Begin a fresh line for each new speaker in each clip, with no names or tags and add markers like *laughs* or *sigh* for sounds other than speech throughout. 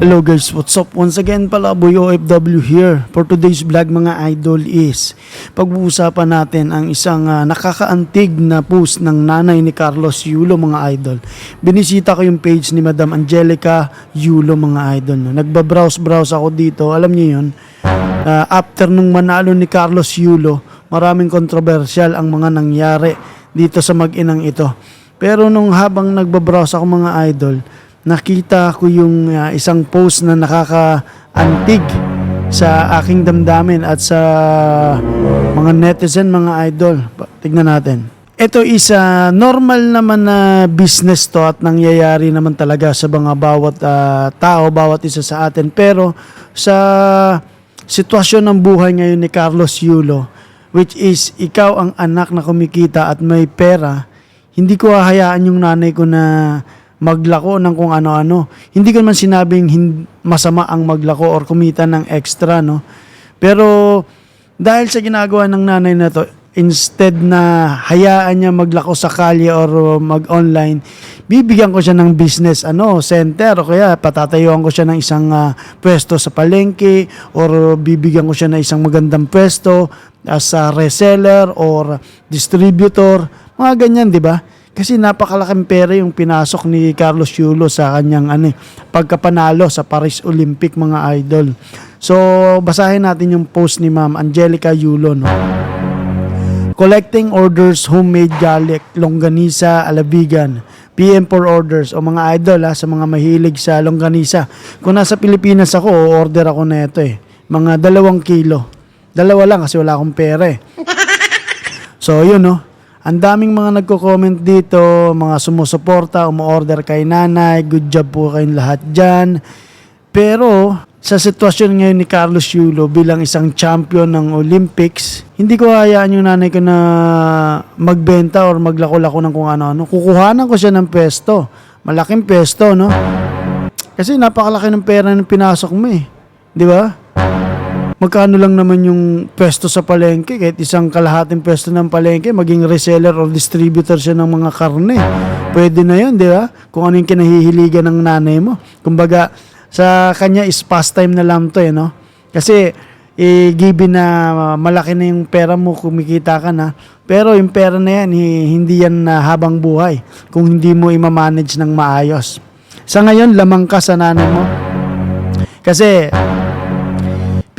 Hello guys, what's up? Once again pala, Boy OFW here. For today's vlog mga idol is pag-uusapan natin ang isang ah, nakakaantig na post ng nanay ni Carlos Yulo mga idol. Binisita ko yung page ni Madam Angelica Yulo mga idol. No? Nagbabrowse-browse ako dito, alam niyo yun. Ah, after nung manalo ni Carlos Yulo, maraming kontrobersyal ang mga nangyari dito sa mag-inang ito. Pero nung habang nagbabrowse ako mga idol, nakita ko yung uh, isang post na nakakaantig sa aking damdamin at sa mga netizen, mga idol. Tignan natin. Ito is uh, normal naman na business to at nangyayari naman talaga sa mga bawat uh, tao, bawat isa sa atin. Pero sa sitwasyon ng buhay ngayon ni Carlos Yulo, which is ikaw ang anak na kumikita at may pera, hindi ko hahayaan yung nanay ko na maglako ng kung ano-ano. Hindi ko naman sinabing masama ang maglako or kumita ng extra, no? Pero dahil sa ginagawa ng nanay na to, instead na hayaan niya maglako sa kalye or mag-online, bibigyan ko siya ng business ano, center o kaya patatayuan ko siya ng isang ah, pwesto sa palengke or bibigyan ko siya ng isang magandang pwesto as a reseller or distributor, mga ganyan, di ba? Kasi napakalaking pera yung pinasok ni Carlos Yulo sa kanyang ano, eh, pagkapanalo sa Paris Olympic mga idol. So, basahin natin yung post ni Ma'am Angelica Yulo. No? Collecting orders, homemade garlic, longganisa, alabigan. PM for orders o mga idol ha, sa mga mahilig sa longganisa. Kung nasa Pilipinas ako, order ako na ito eh. Mga dalawang kilo. Dalawa lang kasi wala akong pera eh. So, yun no. Ang daming mga nagko-comment dito, mga sumusuporta, umu-order kay nanay, good job po kayong lahat dyan. Pero, sa sitwasyon ngayon ni Carlos Yulo bilang isang champion ng Olympics, hindi ko hayaan yung nanay ko na magbenta or maglako-lako ng kung ano-ano. Kukuhanan ko siya ng pesto. Malaking pesto, no? Kasi napakalaki ng pera ng pinasok mo eh. Di ba? Magkano lang naman yung pwesto sa palengke, kahit isang kalahating pwesto ng palengke, maging reseller or distributor siya ng mga karne. Pwede na yun, di ba? Kung ano yung kinahihiligan ng nanay mo. Kumbaga, sa kanya is pastime na lang to eh, no? Kasi, eh, given na malaki na yung pera mo, kumikita ka na, pero yung pera na yan, eh, hindi yan na habang buhay kung hindi mo i-manage ng maayos. Sa ngayon, lamang ka sa nanay mo. Kasi,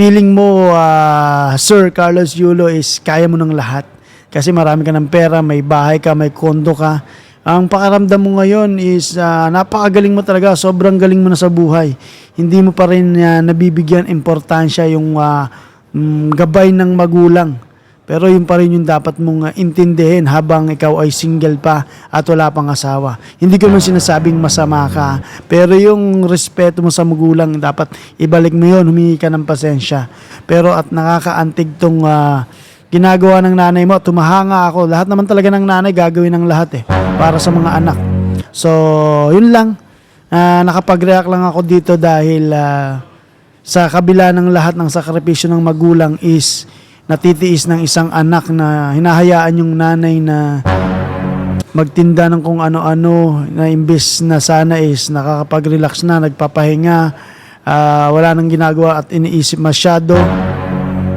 feeling mo, ah, Sir Carlos Yulo is kaya mo ng lahat. Kasi marami ka ng pera, may bahay ka, may kondo ka. Ang pakaramdam mo ngayon is ah, napakagaling mo talaga, sobrang galing mo na sa buhay. Hindi mo pa rin ah, nabibigyan importansya yung ah, mm, gabay ng magulang. Pero yun pa rin yung dapat mong ah, intindihin habang ikaw ay single pa at wala pang asawa. Hindi ko naman sinasabing masama ka, pero yung respeto mo sa magulang, dapat ibalik mo yun, humingi ka ng pasensya. Pero at nakakaantig tong ah, ginagawa ng nanay mo, tumahanga ako. Lahat naman talaga ng nanay gagawin ng lahat eh, para sa mga anak. So, yun lang. Ah, nakapag-react lang ako dito dahil ah, sa kabila ng lahat ng sakripisyo ng magulang is natitiis ng isang anak na hinahayaan yung nanay na magtinda ng kung ano-ano na imbes na sana is nakakapag-relax na, nagpapahinga, ah, wala nang ginagawa at iniisip masyado,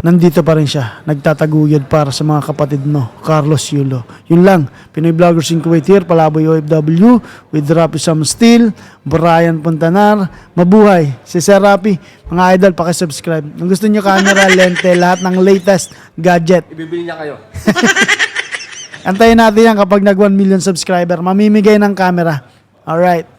nandito pa rin siya, nagtataguyod para sa mga kapatid mo, Carlos Yulo. Yun lang, Pinoy Vloggers in Kuwait here, Palaboy OFW, with Rapi Sam Steel, Brian Puntanar, mabuhay, si Sir Rapi, mga idol, pakisubscribe. Kung gusto nyo camera, *laughs* lente, lahat ng latest gadget,
Ibibili niya kayo. *laughs*
Antayin natin yan kapag nag 1 million subscriber. Mamimigay ng camera. Alright.